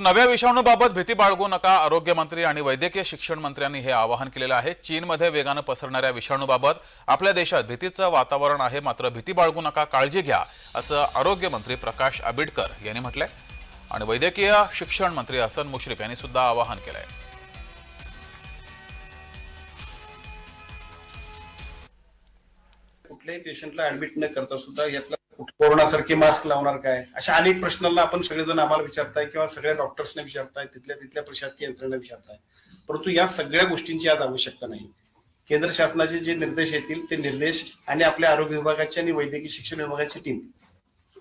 नव्या विषाणूबाबत भीती बाळगू नका आरोग्यमंत्री आणि वैद्यकीय शिक्षण मंत्र्यांनी हे आवाहन केलेलं आहे. चीनमध्ये वेगानं पसरणाऱ्या विषाणूबाबत आपल्या देशात भीतीचं वातावरण आहे मात्र भीती बाळगू नका काळजी घ्या असं आरोग्यमंत्री प्रकाश आबिडकर यांनी म्हटलंय. आणि वैद्यकीय शिक्षण मंत्री हसन मुश्रीफ यांनी सुद्धा आवाहन केलंय. कुठल्याही पेशंटला ऍडमिट न करता सुद्धा यातला कोरोनासारखे मास्क लावणार काय? अशा अनेक प्रश्नांना आपण सगळेजण आम्हाला विचारताय किंवा सगळ्या डॉक्टर्सना विचारताय तिथल्या तिथल्या प्रशासकीय यंत्रणा विचारताय. परंतु या सगळ्या गोष्टींची आज आवश्यकता नाही. केंद्र शासनाचे जे निर्देश येतील ते निर्देश आणि आपल्या आरोग्य विभागाची आणि वैद्यकीय शिक्षण विभागाची टीम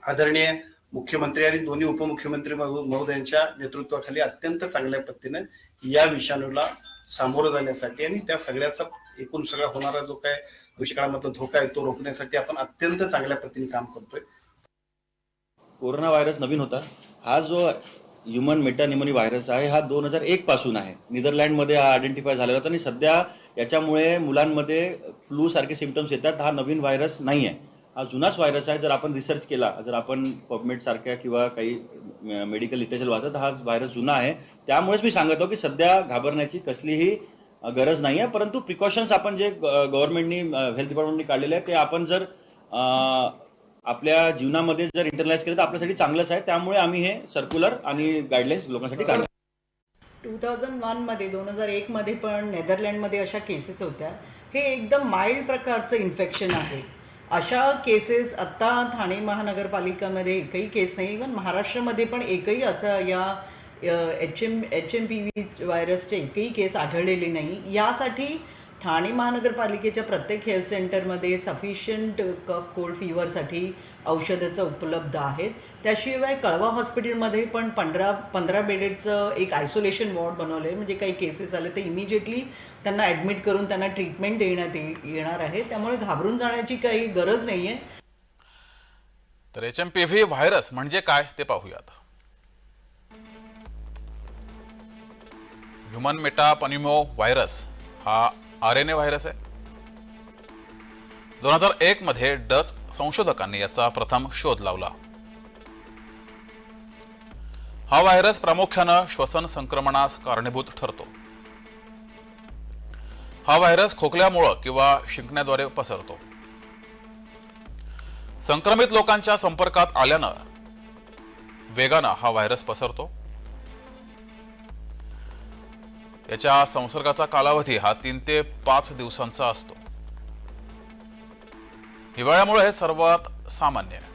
आदरणीय मुख्यमंत्री आणि दोन्ही उपमुख्यमंत्री महोदयांच्या नेतृत्वाखाली अत्यंत चांगल्या पद्धतीने या विषाणूला सामोरं जाण्यासाठी आणि त्या सगळ्याचा एकूण सगळा होणारा जो काय दुष्काळामधला धोका आहे तो रोखण्यासाठी आपण अत्यंत चांगल्या पद्धतीने काम करतोय. कोरोना व्हायरस नवीन होता. हा जो ह्युमन मेटानिमोनी व्हायरस आहे हा दोन हजार एक पासून आहे. नेदरलँडमध्ये हा आयडेंटिफाय झालेला होता आणि सध्या याच्यामुळे मुलांमध्ये फ्लू सारखे सिमटम्स येतात. हा नवीन व्हायरस नाही आहे हा जुनाच व्हायरस आहे. जर आपण रिसर्च केला जर आपण पबमेट सारख्या किंवा काही मेडिकल लिटरेचर वाचत हा व्हायरस जुना आहे. त्यामुळेच मी सांगतो की सध्या घाबरण्याची कसलीही गरज नाही आहे परंतु प्रिकॉशन्स आपण जे गव्हर्नमेंटनी हेल्थ डिपार्टमेंटनी काढलेले आहे ते आपण जर आपल्या जीवनामध्ये जर इंटरलाइज केलं तर आपल्यासाठी चांगलंच आहे. त्यामुळे आम्ही हे सर्क्युलर आणि गाईडलाईन्स लोकांसाठी काढले टू थाउजंड वनमध्ये दोन हजार एकमध्ये पण नेदरलँडमध्ये अशा केसेस होत्या. हे एकदम माइल्ड प्रकारचं इन्फेक्शन आहे. अशा केसेस आत्ता ठाणे महानगरपालिकामध्ये एकही केस नाही इवन महाराष्ट्रामध्ये पण एकही असं या H M H M P V व्हायरसचे एकही केस आढळलेले नाही. यासाठी ठाणे महानगरपालिकेच्या प्रत्येक हेल्थ सेंटरमध्ये सफिशियंट कफ कोल्ड फिवरसाठी औषधाचं उपलब्ध आहेत. त्याशिवाय कळवा हॉस्पिटलमध्ये पण पंधरा पंधरा बेडेडचं एक आयसोलेशन वॉर्ड बनवलं आहे म्हणजे काही केसेस आले तर इमिजिएटली त्यांना ॲडमिट करून त्यांना ट्रीटमेंट देण्यात येणार आहे. त्यामुळे घाबरून जाण्याची काही गरज नाही आहे तर H M P V virus म्हणजे काय ते पाहूयात. ह्युमन मेटापनिमो व्हायरस हा आर एन ए व्हायरस आहे. दोन हजार एक मध्ये डच संशोधकांनी याचा प्रथम शोध लावला. हा व्हायरस प्रामुख्यानं श्वसन संक्रमणास कारणीभूत ठरतो. हा व्हायरस खोकल्यामुळं किंवा शिंकण्याद्वारे पसरतो. संक्रमित लोकांच्या संपर्कात आल्यानं वेगानं हा व्हायरस पसरतो. याच्या संसर्गाचा कालावधी हा तीन ते पाच दिवसांचा असतो. हिवाळ्यामुळे हे सर्वात सामान्य आहे.